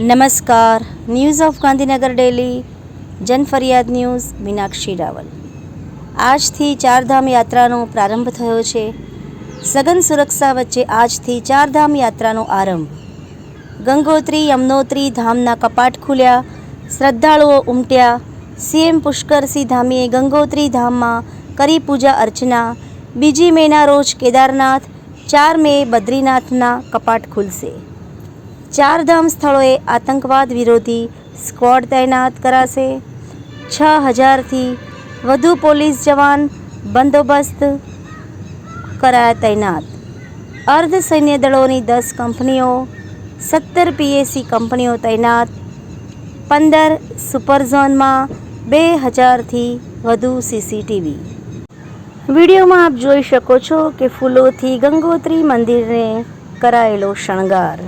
નમસ્કાર. News of Gandhinagar daily Janfariyad news, Meenakshi Raval. આજથી ચારધામ યાત્રાનો પ્રારંભ થયો છે. સઘન સુરક્ષા વચ્ચે આજથી ચારધામ યાત્રાનો આરંભ. ગંગોત્રી, યમનોત્રી ધામના કપાટ ખુલ્યા, શ્રદ્ધાળુઓ ઉમટ્યા. સીએમ પુષ્કરસિંહ ધામીએ ગંગોત્રી ધામમાં કરી પૂજા અર્ચના. બીજી મેના રોજ કેદારનાથ, ચાર મે બદ્રીનાથના કપાટ ખુલશે. ચારધામ સ્થળોએ આતંકવાદ વિરોધી સ્ક્વોડ તૈનાત કરાશે. છ હજારથી વધુ પોલીસ જવાન બંદોબસ્ત કરાયા તૈનાત. અર્ધ સૈન્ય દળોની દસ કંપનીઓ, સત્તર પીએસી કંપનીઓ તૈનાત. પંદર સુપર ઝોનમાં બે હજારથી વધુ સીસીટીવી વિડીયોમાં આપ જોઈ શકો છો કે ફૂલોથી ગંગોત્રી મંદિરને કરાયેલો શણગાર.